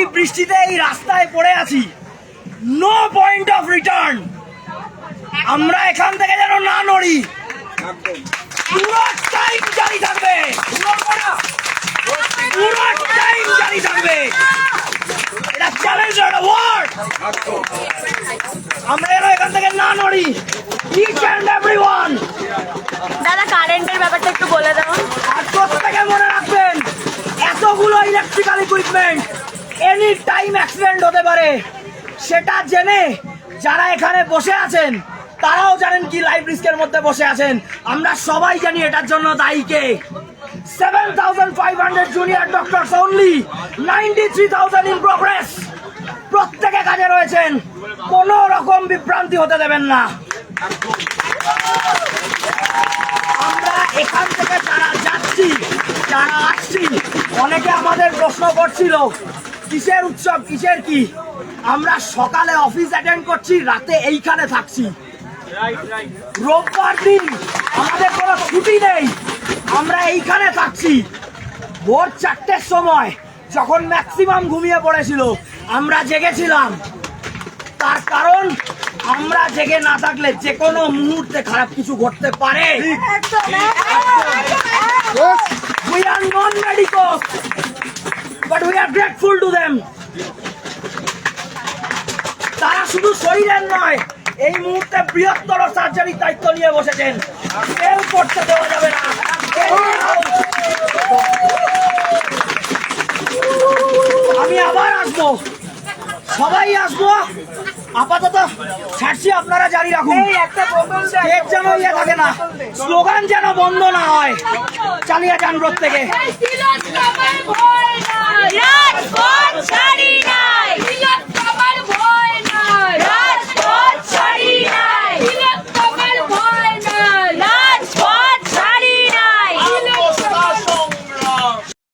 এই বৃষ্টিতে এই রাস্তায় পড়ে আছি। নো পয়েন্ট অফ রিটার্ন আমরা এখান থেকে যেন না নড়ি। পুরো টাইম জারি থাকবে। পুরো টাইম জারি থাকবে। এটা চ্যালেঞ্জ একটা ওয়ার্ড আমরা যেন এখান থেকে না নড়ি। ইচ অ্যান্ড এভরিওয়ান দাদা কারেন্টের ব্যাপারটা একটু বলে দাও। আর প্রত্যেকে মনে রাখবেন এতগুলো electrical equipment any time accident হতে পারে। সেটা জেনে যারা এখানে বসে আছেন, তারাও জানেন কি লাইফ রিস্কের মধ্যে বসে আছেন। আমরা সবাই জানি এটার জন্য দায়ী কে। Seven thousand five hundred junior doctors only ninety three thousand in progress প্রত্যেকে কাজে রয়েছেন, কোনো রকম বিভ্রান্তি হতে দেবেন না। আমরা এখান থেকে যারা যাচ্ছি, যারা আসছি, অনেকে আমাদের প্রশ্ন করছিল কিসের উৎসব কিসের কি? আমরা সকালে অফিস অ্যাটেন্ড করছি রাতে এইখানে থাকছি। রোববার দিন আমাদের কোনো ছুটি নেই আমরা এইখানে থাকছি। ভোর চারটের সময় যখন ম্যাক্সিমাম ঘুমিয়ে পড়েছিল আমরা জেগেছিলাম। তার কারণ আমরা জেগে না থাকলে যে কোনো মুহূর্তে খারাপ কিছু ঘটতে পারে। We to them. তারা শুধু শরীরের নয়, এই মুহূর্তে বৃহত্তর সার্জারির দায়িত্ব নিয়ে বসেছেন। কেউ করতে দেওয়া যাবে না। আমি আবার আসব। সবাই আসব? আপাতত ছাড়ছি আপনারা জারি রাখুন। যেন ইয়ে থাকে না স্লোগান যেন বন্ধ না হয়। চালিয়ে যান প্রত্যেকে